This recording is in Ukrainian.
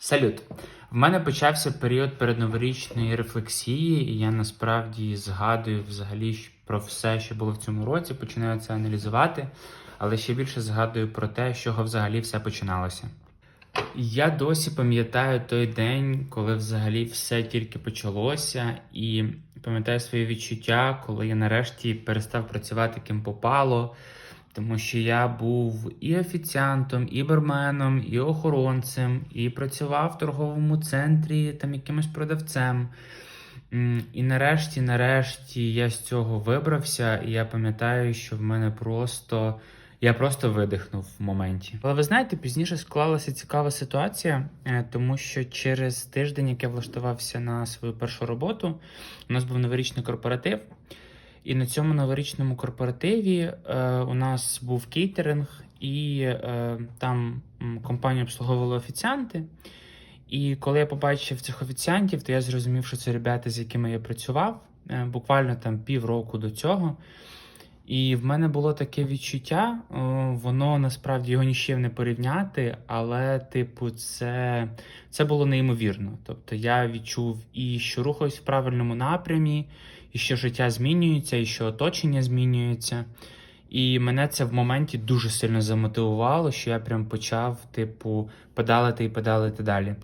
Салют! В мене почався період передноворічної рефлексії, і я насправді згадую взагалі про все, що було в цьому році, починаю це аналізувати, але ще більше згадую про те, з чого взагалі все починалося. Я досі пам'ятаю той день, коли взагалі все тільки почалося, і пам'ятаю свої відчуття, коли я нарешті перестав працювати ким попало, тому що я був і офіціантом, і барменом, і охоронцем, і працював в торговому центрі там якимось продавцем. І нарешті, нарешті я з цього вибрався, і я пам'ятаю, що в мене просто. Я просто видихнув в моменті. Але ви знаєте, пізніше склалася цікава ситуація, е, тому що через тиждень, як я влаштувався на свою першу роботу, у нас був новорічний корпоратив. І на цьому новорічному корпоративі е, у нас був кейтеринг, і е, там компанія обслуговувала офіціанти. І коли я побачив цих офіціантів, то я зрозумів, що це ребята, з якими я працював е, буквально там півроку до цього. І в мене було таке відчуття, воно насправді його ні з чим не порівняти, але, типу, це, це було неймовірно. Тобто я відчув і що рухаюсь в правильному напрямі, і що життя змінюється, і що оточення змінюється. І мене це в моменті дуже сильно замотивувало, що я прям почав, типу, педалити і педалити далі.